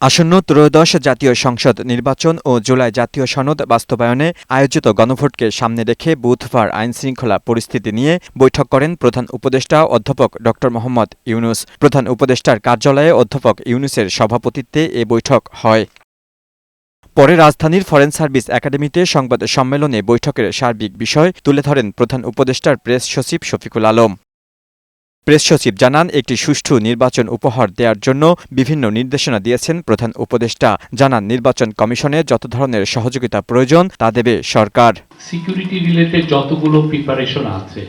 আসন্ন ত্রয়োদশ জাতীয় সংসদ নির্বাচন ও জুলাই জাতীয় সনদ বাস্তবায়নে আয়োজিত গণভোটকে সামনে রেখে বুধবার আইনশৃঙ্খলা পরিস্থিতি নিয়ে বৈঠক করেন প্রধান উপদেষ্টা অধ্যাপক ড. মোহাম্মদ ইউনুস। প্রধান উপদেষ্টার কার্যালয়ে অধ্যাপক ইউনুসের সভাপতিত্বে এ বৈঠক হয়। পরে রাজধানীর ফরেন সার্ভিস একাডেমিতে সংবাদ সম্মেলনে বৈঠকের সার্বিক বিষয় তুলে ধরেন প্রধান উপদেষ্টার প্রেস সচিব শফিকুল আলম। প্রেস সচিব জানান, একটি সুষ্ঠু নির্বাচন উপহার দেওয়ার জন্য বিভিন্ন নির্দেশনা দিয়েছেন প্রধান উপদেষ্টা। জানান, নির্বাচন কমিশনে যত ধরনের সহযোগিতা প্রয়োজন, তা দেবে সরকার। সিকিউরিটি রিলেটেড যতগুলো প্রিপারেশন আছে,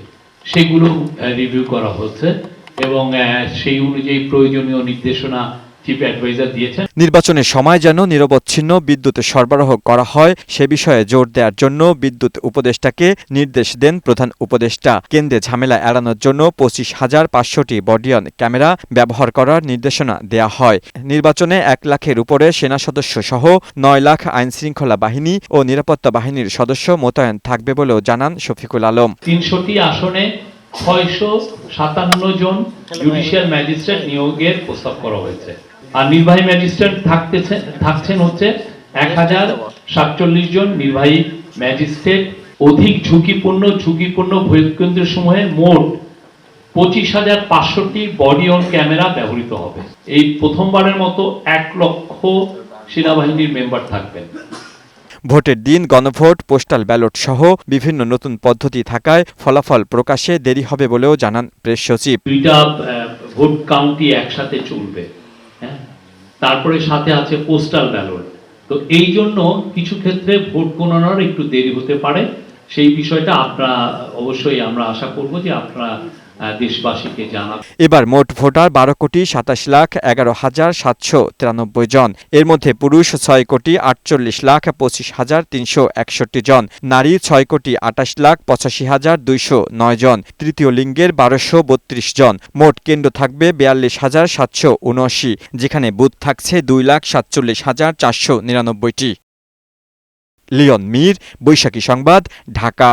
সেগুলো রিভিউ করা হচ্ছে এবং সেই অনুযায়ী প্রয়োজনীয় নির্দেশনা চিফ অ্যাডভাইজার দিয়েছেন। নির্বাচনের সময় যেন নিরবচ্ছিন্ন বিদ্যুৎ সরবরাহ করা হয় সে বিষয়ে জোর দেওয়ার জন্য বিদ্যুৎ উপদেষ্টাকে নির্দেশ দেন প্রধান উপদেষ্টা। কেন্দ্রে ঝামেলা এড়ানোর জন্য পঁচিশ হাজার পাঁচশোটি বডিয়ন ক্যামেরা ব্যবহার করার নির্দেশনা দেয়া হয়। নির্বাচনে এক লাখের উপরে সেনা সদস্য সহ নয় লাখ আইনশৃঙ্খলা বাহিনী ও নিরাপত্তা বাহিনীর সদস্য মোতায়েন থাকবে বলেও জানান শফিকুল আলম। তিনশোটি আসনে ছয়শো সাতান্ন জন জুডিশিয়াল ম্যাজিস্ট্রেট নিয়োগের প্রস্তাব করা হয়েছে। আর নির্বাহী ম্যাজিস্ট্রেট থাকতেছে থাকছেন হচ্ছে এক হাজার সাতচল্লিশ জন নির্বাহী ম্যাজিস্ট্রেট। অধিক ঝুঁকিপূর্ণ ঝুঁকিপূর্ণ ভোট কেন্দ্র সমূহে মোট পঁচিশ হাজার পাঁচশোটি বডি অন ক্যামেরা ব্যবহৃত হবে। এই প্রথমবারের মতো এক লক্ষ সেনাবাহিনীর মেম্বার থাকবেন। ভোটের দিন গণভোট পোস্টাল ব্যালট সহ বিভিন্ন নতুন পদ্ধতি থাকায় ফলাফল প্রকাশে দেরি হবে বলেও জানান প্রেস সচিব। দুইটা ভোট কাউন্টি একসাথে চলবে। হ্যাঁ? তারপরে সাথে আছে পোস্টাল ব্যালট তো এই জন্য কিছু ক্ষেত্রে ভোট গণনার একটু দেরি হতে পারে। সেই বিষয়টা আপনারা অবশ্যই আমরা আশা করব যে আপনারা দেশবাসীকে এবার মোট ভোটার বারো কোটি সাতাশ লাখ এগারো হাজার সাতশো তিরানব্বই জন। এর মধ্যে পুরুষ ছয় কোটি আটচল্লিশ লাখ পঁচিশ হাজার তিনশো একষট্টি জন। নারী ছয় কোটি আটাশ লাখ পঁচাশি হাজার দুইশো নয় জন। তৃতীয় লিঙ্গের বারোশো বত্রিশ জন। মোট কেন্দ্র থাকবে বিয়াল্লিশ হাজার সাতশো উনআশি, যেখানে বুথ থাকছে দুই লাখ সাতচল্লিশ হাজার চারশো নিরানব্বইটি। লিওন মীর, বৈশাখী সংবাদ, ঢাকা।